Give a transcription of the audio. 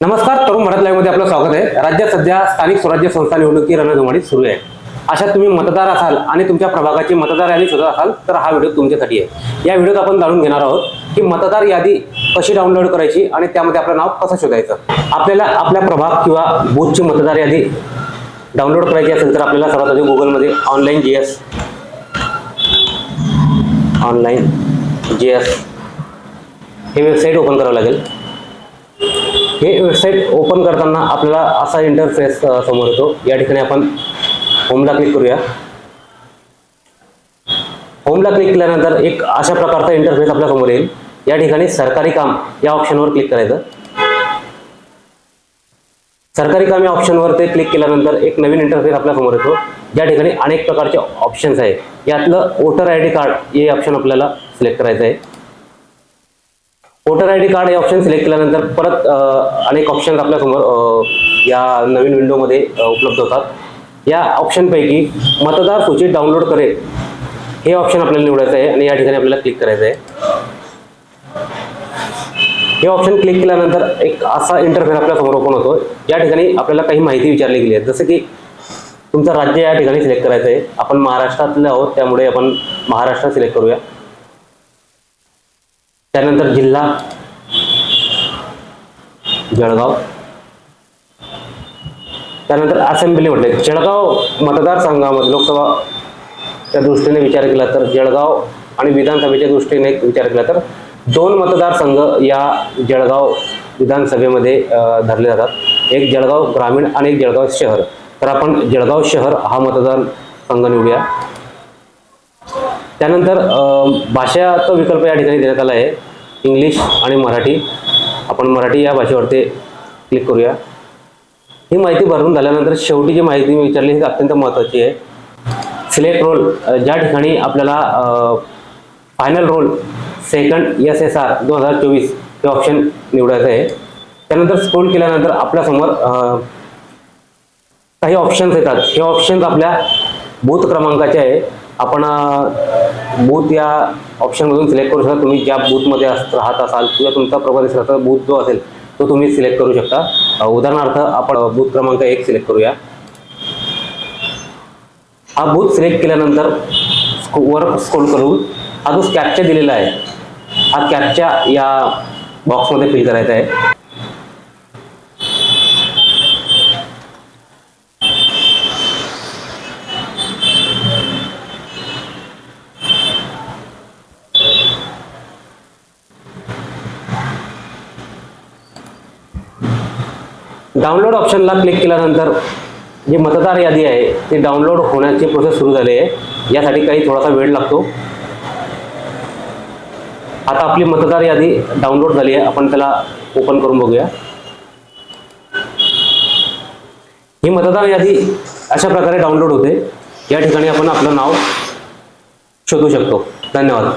नमस्कार तरुण मराठी लाईव्हमध्ये आपलं स्वागत आहे. राज्यात सध्या स्थानिक स्वराज्य संस्था निवडणुकी रणधुमाडी सुरू आहे. अशा तुम्ही मतदार असाल आणि तुमच्या प्रभागाची मतदार यादी शोधत असाल तर हा व्हिडिओ तुमच्यासाठी आहे. या व्हिडिओत आपण जाणून घेणार आहोत की मतदार यादी कशी डाउनलोड करायची आणि त्यामध्ये आपलं नाव कसं शोधायचं. आपल्याला आपल्या प्रभाग किंवा बूथची मतदार यादी डाउनलोड करायची असेल तर आपल्याला सर्वात आधी गुगलमध्ये online G S online G S हे वेबसाईट ओपन करावं लागेल. हे वेबसाईट ओपन करताना आपल्याला असा इंटरफेस समोर येतो. या ठिकाणी आपण होमला क्लिक करूया. होमला क्लिक केल्यानंतर एक अशा प्रकारचा इंटरफेस आपल्यासमोर येईल. या ठिकाणी सरकारी काम या ऑप्शनवर क्लिक करायचं. सरकारी काम या ऑप्शनवर ते क्लिक केल्यानंतर एक नवीन इंटरफेस आपल्यासमोर येतो. ज्या ठिकाणी अनेक प्रकारचे ऑप्शन्स आहेत. यातलं वोटर आय डी कार्ड हे ऑप्शन आपल्याला सिलेक्ट करायचं आहे. वोटर आय डी कार्ड हे ऑप्शन सिलेक्ट केल्यानंतर परत अनेक ऑप्शन आपल्यासमोर या नवीन विंडोमध्ये उपलब्ध होतात. या ऑप्शनपैकी मतदार सूची डाउनलोड करेल हे ऑप्शन आपल्याला निवडायचं आहे आणि या ठिकाणी आपल्याला क्लिक करायचं आहे. हे ऑप्शन क्लिक केल्यानंतर एक असा इंटरफेस आपल्यासमोर ओपन होतो या ठिकाणी आपल्याला काही माहिती विचारली गेली आहे. जसं की तुमचं राज्य या ठिकाणी सिलेक्ट करायचं आहे आपण महाराष्ट्रातले आहोत त्यामुळे आपण महाराष्ट्र सिलेक्ट करूया. त्यानंतर जिल्हा जळगाव. त्यानंतर असेंब्ली म्हटले जळगाव मतदारसंघामध्ये लोकसभा त्या दृष्टीने विचार केला तर जळगाव आणि विधानसभेच्या दृष्टीने विचार केला तर दोन मतदारसंघ या जळगाव विधानसभेमध्ये धरले जातात. एक जळगाव ग्रामीण आणि एक जळगाव शहर. तर आपण जळगाव शहर हा मतदारसंघ निवडूया. त्यानंतर अ, भाषाचा विकल्प या ठिकाणी देण्यात आला आहे. इंग्लिश आणि मराठी. आपण मराठी या भाषेवरती क्लिक करूया. ही माहिती भरून झाल्यानंतर शेवटी जी माहिती मी विचारली ही अत्यंत महत्त्वाची आहे. सिलेक्ट रोल ज्या ठिकाणी आपल्याला final roll second S S R दोन हजार चोवीस हे ऑप्शन निवडायचं आहे. त्यानंतर स्क्रोल केल्यानंतर आपल्यासमोर काही ऑप्शन्स येतात. हे ऑप्शन्स आपल्या बूथ क्रमांकाचे आहे. आपण बूथ या ऑप्शनमधून सिलेक्ट करू शकता. तुम्ही ज्या बूथमध्ये अस- राहत असाल किंवा तुमचा प्रभादेशाचा बूथ जो असेल तो तुम्ही सिलेक्ट करू शकता. उदाहरणार्थ आपण बूथ क्रमांक एक सिलेक्ट करूया. हा बूथ सिलेक्ट केल्यानंतर स्को- वर स्क्रोल करून हा जो कॅपचा दिलेला आहे हा कॅपच्या या बॉक्समध्ये फिल करायचा आहे. डाउनलोड ऑप्शनला क्लिक केल्यानंतर जी मतदार यादी आहे ती डाउनलोड होण्याची प्रोसेस सुरू झाली आहे. यासाठी काही थोडासा वेळ लागतो. आता आपली मतदार यादी डाउनलोड झाली आहे. आपण त्याला ओपन करून बघूया. ही मतदार यादी अशा प्रकारे डाउनलोड होते. या ठिकाणी आपण आपलं नाव शोधू शकतो. धन्यवाद.